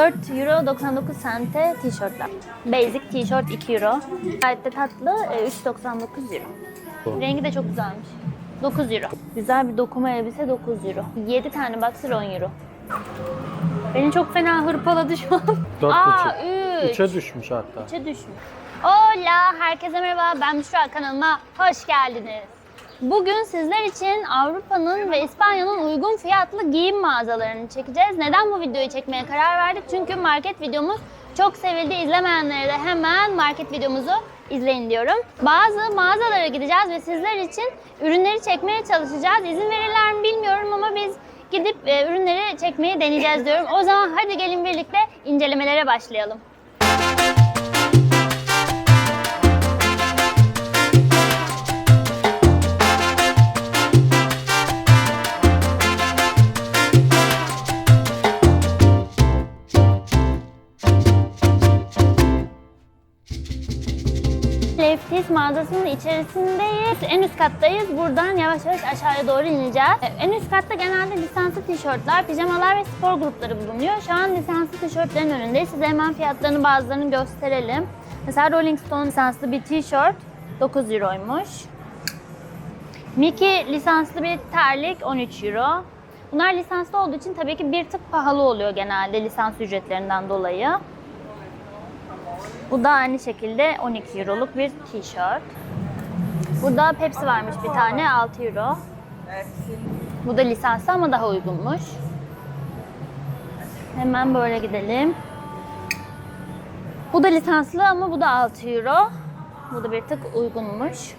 4 euro 99 sente tişörtler. Basic tişört 2 euro. Gayet de tatlı e, 3.99 euro. Bu. Rengi de çok güzelmiş. 9 euro. Güzel bir dokuma elbise 9 euro. 7 tane boxer 10 euro. Beni çok fena hırpaladı şu an. Dört Aa, buçuk. 3. Üçe düşmüş hatta. 3'e düşmüş. Hola, herkese merhaba. Ben Büşra kanalıma hoş geldiniz. Bugün sizler için Avrupa'nın ve İspanya'nın uygun fiyatlı giyim mağazalarını çekeceğiz. Neden bu videoyu çekmeye karar verdik? Çünkü market videomuz çok sevildi. İzlemeyenlere de hemen market videomuzu izleyin diyorum. Bazı mağazalara gideceğiz ve sizler için ürünleri çekmeye çalışacağız. İzin verirler mi bilmiyorum ama biz gidip e, ürünleri çekmeyi deneyeceğiz diyorum. O zaman hadi gelin birlikte incelemelere başlayalım. Leftis mağazasının içerisindeyiz. En üst kattayız. Buradan yavaş yavaş aşağıya doğru ineceğiz. En üst katta genelde lisanslı tişörtler, pijamalar ve spor grupları bulunuyor. Şu an lisanslı tişörtlerin önündeyiz. Size hemen fiyatlarını bazılarını gösterelim. Mesela Rolling Stone lisanslı bir tişört 9 euroymuş. Mickey lisanslı bir terlik 13 euro. Bunlar lisanslı olduğu için tabii ki bir tık pahalı oluyor genelde lisans ücretlerinden dolayı. Bu da aynı şekilde 12 euroluk bir tişört. Burada Pepsi varmış bir tane 6 euro. Bu da lisanslı ama daha uygunmuş. Hemen böyle gidelim. Bu da lisanslı ama bu da 6 euro. Bu da bir tık uygunmuş.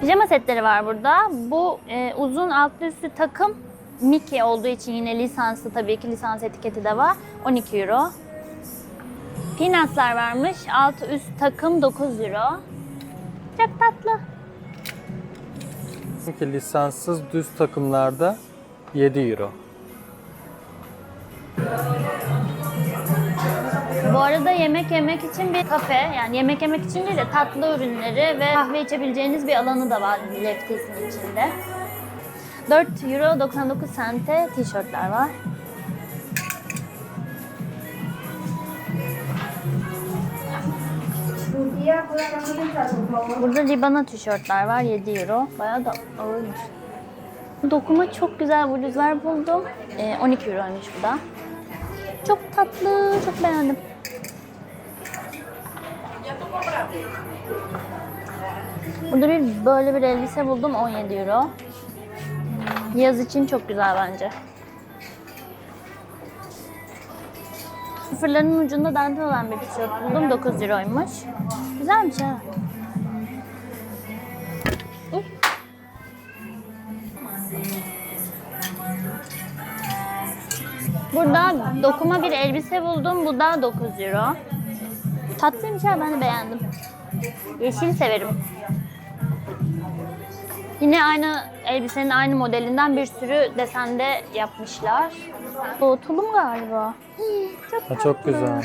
Pijama setleri var burada. Bu e, uzun altlı üstü takım Mickey olduğu için yine lisanslı tabii ki lisans etiketi de var. 12 euro. Peanuts'lar varmış. Altı üst takım 9 euro. Çok tatlı. Çünkü lisanssız düz takımlarda 7 euro. Bu arada yemek yemek için bir kafe, yani yemek yemek için değil de tatlı ürünleri ve kahve içebileceğiniz bir alanı da var Leftis'in içinde. 4 euro 99 sente tişörtler var. Burada Ribana tişörtler var 7 euro. Bayağı da ağırmış. Dokuma çok güzel bluzlar buldum. Ee, 12 euroymuş bu da. Çok tatlı, çok beğendim. Burada bir böyle bir elbise buldum 17 euro. Yaz için çok güzel bence. Sıfırların ucunda dantel olan bir tişört buldum 9 euroymuş. Güzelmiş ha. Burada dokuma bir elbise buldum. Bu da 9 euro. Tatlıymış ha ben de beğendim. Yeşil severim. Yine aynı elbisenin aynı modelinden bir sürü desende yapmışlar. Bu tulum galiba. Çok Ha, çok tatlı. güzel.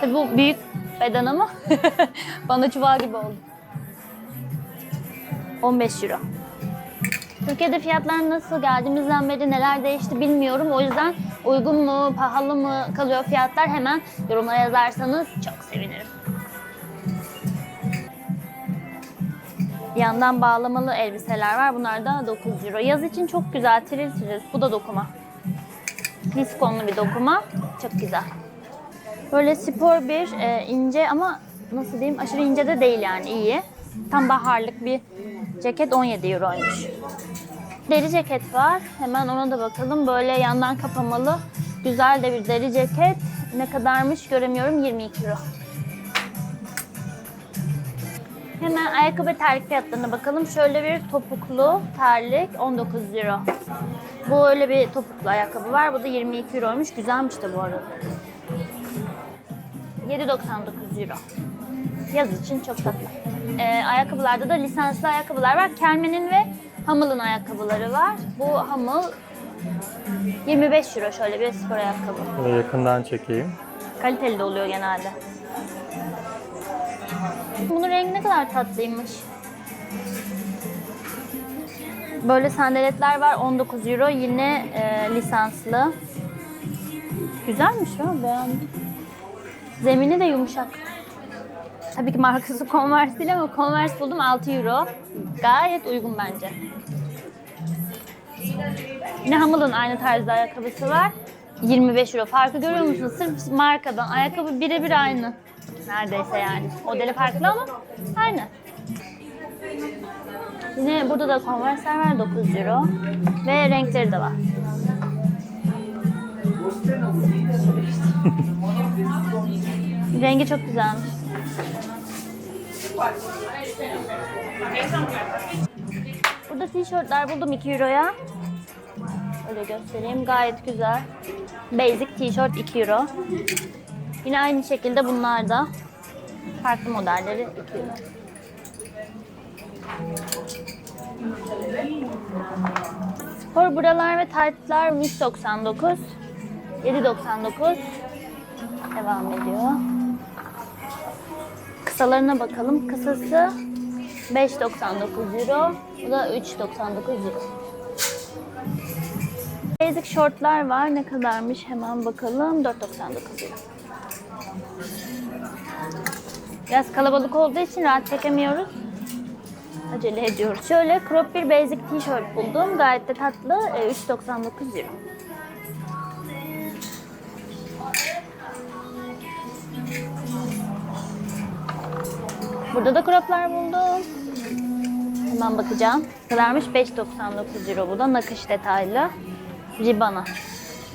Tabii bu büyük beden ama bana çuval gibi oldu. 15 euro. Türkiye'de fiyatlar nasıl geldiğimizden beri neler değişti bilmiyorum. O yüzden uygun mu, pahalı mı kalıyor fiyatlar hemen yorumlara yazarsanız çok sevinirim. Yandan bağlamalı elbiseler var. Bunlar da 9 euro. Yaz için çok güzel, tiril tiril. Bu da dokuma. Viskonlu bir dokuma. Çok güzel. Böyle spor bir e, ince ama nasıl diyeyim aşırı ince de değil yani iyi. Tam baharlık bir ceket 17 euroymuş. Deri ceket var. Hemen ona da bakalım. Böyle yandan kapamalı güzel de bir deri ceket. Ne kadarmış göremiyorum. 22 euro. Hemen ayakkabı terlik fiyatlarına bakalım. Şöyle bir topuklu terlik 19 euro. Bu öyle bir topuklu ayakkabı var. Bu da 22 euroymuş. Güzelmiş de bu arada. 7.99 euro. Yaz için çok tatlı. Ee, ayakkabılarda da lisanslı ayakkabılar var. Kelme'nin ve Hamıl'ın ayakkabıları var. Bu Hamıl 25 euro şöyle bir spor ayakkabı. Yakından çekeyim. Kaliteli de oluyor genelde. Bunun rengi ne kadar tatlıymış. Böyle sandaletler var 19 euro yine e, lisanslı. Güzelmiş ya beğendim. Zemini de yumuşak. Tabii ki markası Converse değil ama Converse buldum 6 euro. Gayet uygun bence. Yine Hamil'ın aynı tarzda ayakkabısı var. 25 euro. Farkı görüyor musunuz? Sırf markadan. Ayakkabı birebir aynı. Neredeyse yani. Modeli farklı ama aynı. Yine burada da Converse'ler var 9 euro. Ve renkleri de var. Rengi çok güzelmiş. Burada tişörtler buldum 2 euroya. Öyle göstereyim. Gayet güzel. Basic tişört 2 euro. Yine aynı şekilde bunlar da. Farklı modelleri 2 euro. Spor buralar ve taytlar 3.99. 7.99. Devam ediyor. Kısalarına bakalım. Kısası 5.99 euro. Bu da 3.99 euro. Basic shortlar var. Ne kadarmış hemen bakalım. 4.99 euro. Biraz kalabalık olduğu için rahat çekemiyoruz. Acele ediyoruz. Şöyle crop bir basic tişört buldum. Gayet de tatlı. E, 3.99 euro. Burada da croplar buldum. Hemen bakacağım. Kadarmış? 5.99 euro bu da. Nakış detaylı. Ribana.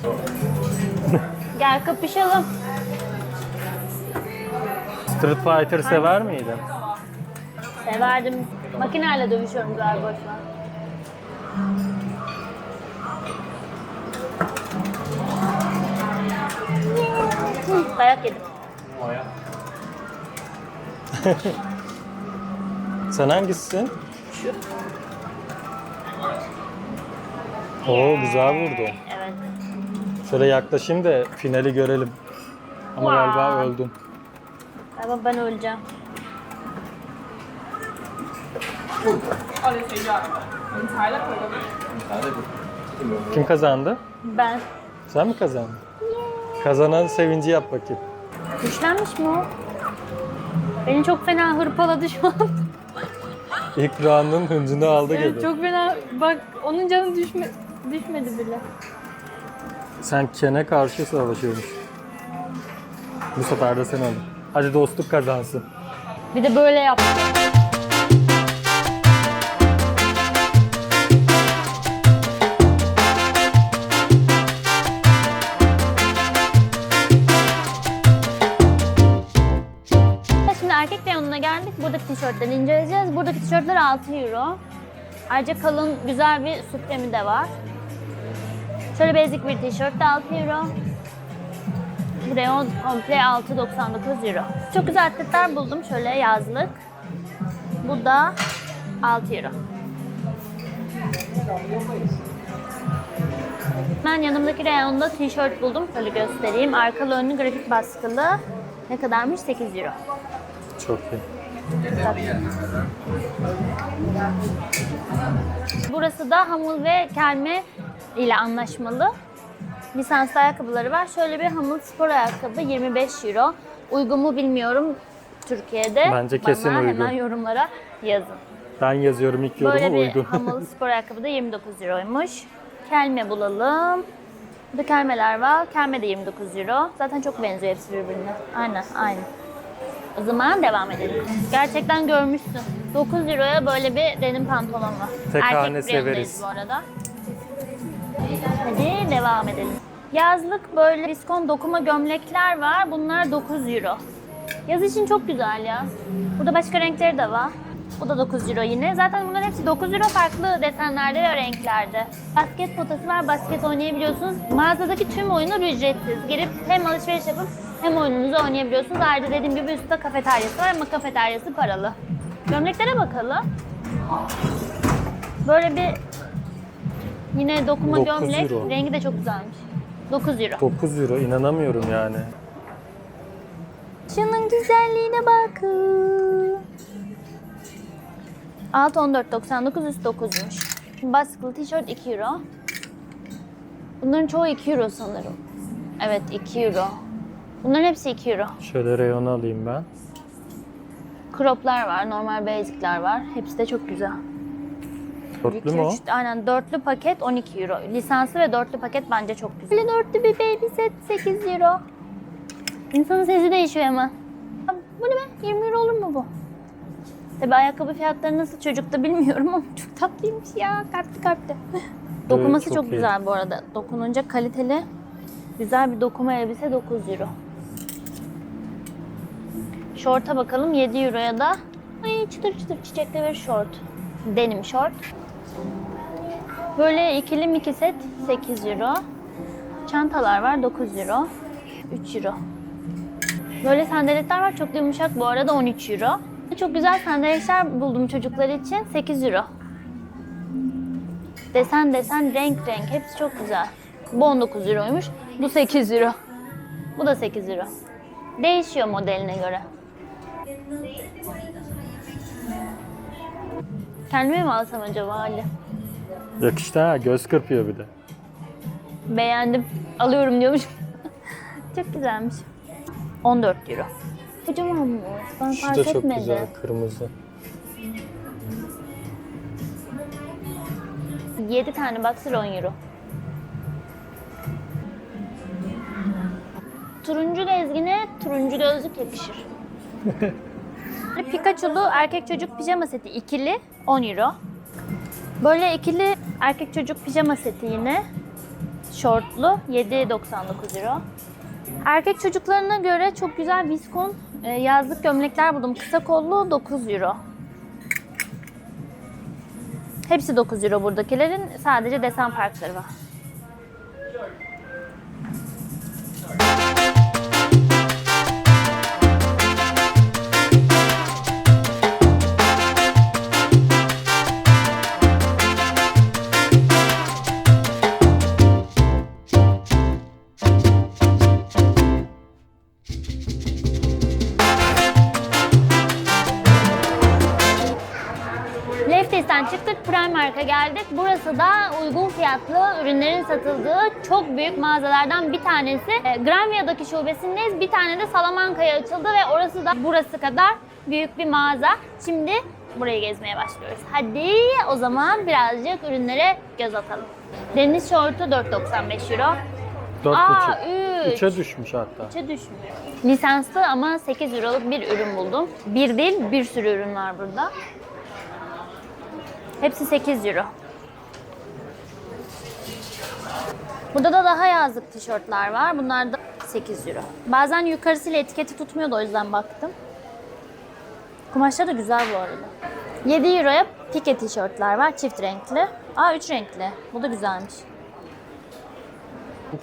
Gel kapışalım. Street Fighter sever miydin? Severdim. Makineyle dövüşüyorum galiba şu an. Dayak yedim. Sen hangisisin? Şu. Oo güzel vurdu. Evet. Şöyle yaklaşayım da finali görelim. Ama Vay. galiba öldüm. Galiba ben öleceğim. Kim kazandı? Ben. Sen mi kazandın? Kazanan sevinci yap bakayım. Güçlenmiş mi o? Beni çok fena hırpaladı şu an. İlk round'un hıncını aldı Evet, gibi. çok fena. Bak onun canı düşme, düşmedi bile. Sen Ken'e karşı savaşıyormuş. Bu sefer de sen aldın. Hadi dostluk kazansın. Bir de böyle yaptı. Şimdi erkek reyonuna geldik. Buradaki tişörtleri inceleyeceğiz. Buradaki tişörtler 6 euro. Ayrıca kalın güzel bir süpremi de var. Şöyle basic bir tişört de 6 euro. Bu reyon komple 6.99 euro. Çok güzel atletler buldum. Şöyle yazlık. Bu da 6 euro. Ben yanımdaki reyonda tişört buldum. Şöyle göstereyim. Arkalı önlü grafik baskılı. Ne kadarmış? 8 euro. Çok iyi. Burası da Hamul ve Kelme ile anlaşmalı. Lisanslı ayakkabıları var. Şöyle bir Hamul spor ayakkabı 25 euro. Uygun mu bilmiyorum Türkiye'de. Bence kesin Bana uygun. hemen yorumlara yazın. Ben yazıyorum ilk Böyle yorumu bir uygun. Spor ayakkabı da 29 euroymuş. Kelme bulalım. Burada kelmeler var. Kelme de 29 euro. Zaten çok benziyor hepsi birbirine. Aynen, aynı. O zaman devam edelim. Gerçekten görmüşsün. 9 euroya böyle bir denim pantolon var. Tek Erkek severiz. bu arada. Hadi devam edelim. Yazlık böyle viskon dokuma gömlekler var. Bunlar 9 euro. Yaz için çok güzel ya. Burada başka renkleri de var. Bu da 9 euro yine. Zaten bunların hepsi 9 euro farklı desenlerde ve renklerde. Basket potası var. Basket oynayabiliyorsunuz. Mağazadaki tüm oyunlar ücretsiz. Girip hem alışveriş yapıp hem oyununuzu oynayabiliyorsunuz. Ayrıca dediğim gibi üstte kafeteryası var ama kafeteryası paralı. Gömleklere bakalım. Böyle bir yine dokuma 9 gömlek. euro. Rengi de çok güzelmiş. 9 euro. 9 euro inanamıyorum yani. Şunun güzelliğine bakın. Alt 14.99 üst 9'muş. Baskılı tişört 2 euro. Bunların çoğu 2 euro sanırım. Evet 2 euro. Bunların hepsi 2 euro. Şöyle reyonu alayım ben. Croplar var, normal basic'ler var. Hepsi de çok güzel. Dörtlü mü o? Aynen dörtlü paket 12 euro. Lisanslı ve dörtlü paket bence çok güzel. Böyle dörtlü bir baby set 8 euro. İnsanın sesi değişiyor. Ya Bu ne be? 20 euro olur mu bu? Tabi ayakkabı fiyatları nasıl çocukta bilmiyorum ama çok tatlıymış ya. Kalpli kalpli. Dokuması çok çok, iyi. güzel bu arada. Dokununca kaliteli. Güzel bir dokuma elbise 9 euro. Şorta bakalım 7 euroya da. Ay çıtır çıtır çiçekli bir şort. Denim şort. Böyle ikili miki set 8 euro. Çantalar var 9 euro. 3 euro. Böyle sandaletler var çok yumuşak bu arada 13 euro. Çok güzel sandaletler buldum çocuklar için 8 euro. Desen desen renk renk hepsi çok güzel. Bu 19 euroymuş. Bu 8 euro. Bu da 8 euro. Değişiyor modeline göre. Kendime mi alsam acaba Ali? Yakıştı ha. Göz kırpıyor bir de. Beğendim. Alıyorum diyormuş. çok güzelmiş. 14 euro. Kocaman mı? Ben Şu fark da çok etmedim. güzel. Kırmızı. 7 tane boxer 10 euro. Turuncu lezgine turuncu gözlük yakışır. Pikachu'lu erkek çocuk pijama seti ikili 10 euro. Böyle ikili erkek çocuk pijama seti yine şortlu 7.99 euro. Erkek çocuklarına göre çok güzel viskon e, yazlık gömlekler buldum. Kısa kollu 9 euro. Hepsi 9 euro buradakilerin. Sadece desen farkları var. Primark'a geldik. Burası da uygun fiyatlı ürünlerin satıldığı çok büyük mağazalardan bir tanesi. E, Granvia'daki şubesindeyiz. Bir tane de Salamanca'ya açıldı ve orası da burası kadar büyük bir mağaza. Şimdi burayı gezmeye başlıyoruz. Hadi o zaman birazcık ürünlere göz atalım. Deniz şortu 4.95 euro. Aa 4,5. üç. 3'e düşmüş hatta. Üçe düşmüyor. Lisanslı ama 8 euroluk bir ürün buldum. Bir değil bir sürü ürün var burada. Hepsi 8 euro. Burada da daha yazlık tişörtler var. Bunlar da 8 euro. Bazen yukarısıyla etiketi tutmuyordu o yüzden baktım. Kumaşlar da güzel bu arada. 7 euroya pike tişörtler var çift renkli. Aa 3 renkli. Bu da güzelmiş.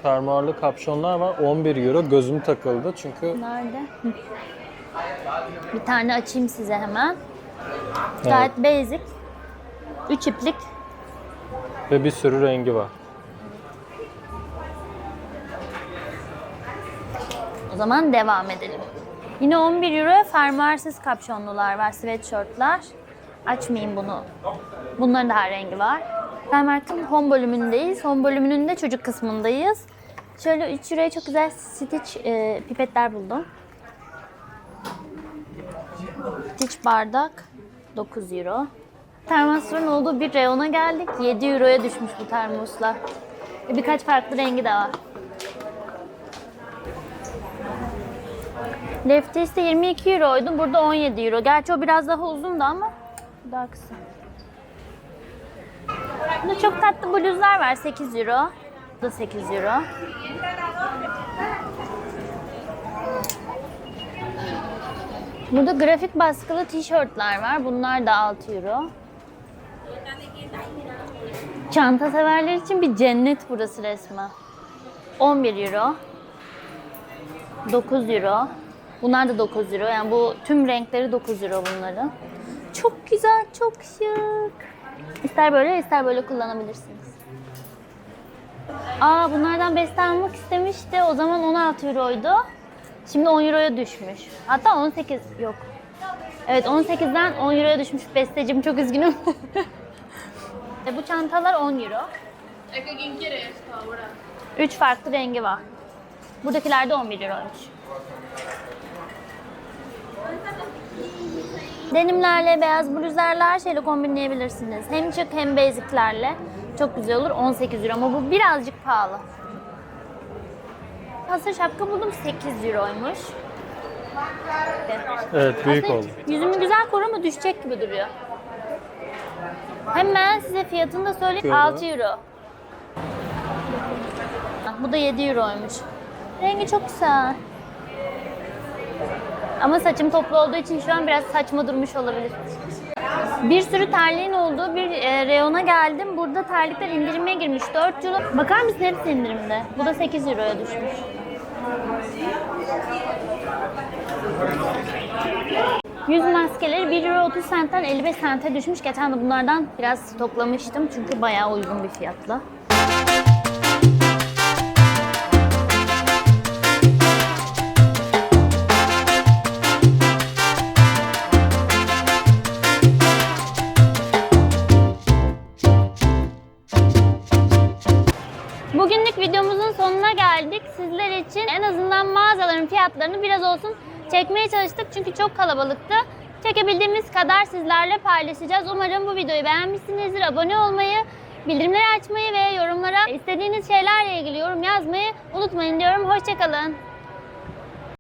Fermuarlı kapşonlar var. 11 euro. Gözüm takıldı çünkü Nerede? Hı. Bir tane açayım size hemen. Gayet basic. 3 iplik. ve bir sürü rengi var. O zaman devam edelim. Yine 11 euro fermuarsız kapşonlular var, sweatshirtler. Açmayayım bunu. Bunların da her rengi var. Primark'ın home bölümündeyiz. Home bölümünün de çocuk kısmındayız. Şöyle 3 euroya çok güzel Stitch e, pipetler buldum. Stitch bardak 9 euro. Termosların olduğu bir reyona geldik. 7 euroya düşmüş bu termoslar. E, Birkaç farklı rengi de var. Lefties de 22 euroydu. Burada 17 euro. Gerçi o biraz daha uzundu ama daha kısa. Burada çok tatlı bluzlar var. 8 euro. Bu da 8 euro. Burada grafik baskılı tişörtler var. Bunlar da 6 euro. Çanta severler için bir cennet burası resmen. 11 euro. 9 euro. Bunlar da 9 euro. Yani bu tüm renkleri 9 euro bunların. Çok güzel, çok şık. İster böyle ister böyle kullanabilirsiniz. Aa bunlardan beste almak istemişti. O zaman 16 euroydu. Şimdi 10 euroya düşmüş. Hatta 18 yok. Evet 18'den 10 euroya düşmüş bestecim. Çok üzgünüm. E, Bu çantalar 10 euro. Es que quién quiere esto ahora. 3 farklı rengi var. Buradakiler de 11 euroymuş. Denimlerle, beyaz bluzlarla her şeyle kombinleyebilirsiniz. Hem şık hem basiclerle. Çok güzel olur. 18 euro ama bu birazcık pahalı. Hasır şapka buldum 8 euroymuş. Evet büyük Aslında oldu. Yüzümü güzel koru ama düşecek gibi duruyor. Hemen size fiyatını da söyleyeyim. Şöyle. 6 euro. Bu da 7 euroymuş. Rengi çok güzel. Ama saçım toplu olduğu için şu an biraz saçma durmuş olabilir. Bir sürü terliğin olduğu bir e, reyona geldim. Burada terlikler indirime girmiş. 4 euro. Bakar mısın hepsi indirimde. Bu da 8 euroya düşmüş. Yüz maskeleri 1 euro 30 centten 55 sente düşmüş. Geçen de bunlardan biraz stoklamıştım çünkü bayağı uygun bir fiyatla. Bugünlük videomuzun sonuna geldik. Sizler için en azından mağazaların fiyatlarını biraz olsun çekmeye çalıştık. Çünkü çok kalabalıktı. Çekebildiğimiz kadar sizlerle paylaşacağız. Umarım bu videoyu beğenmişsinizdir. Abone olmayı, bildirimleri açmayı ve yorumlara istediğiniz şeylerle ilgili yorum yazmayı unutmayın diyorum. Hoşçakalın.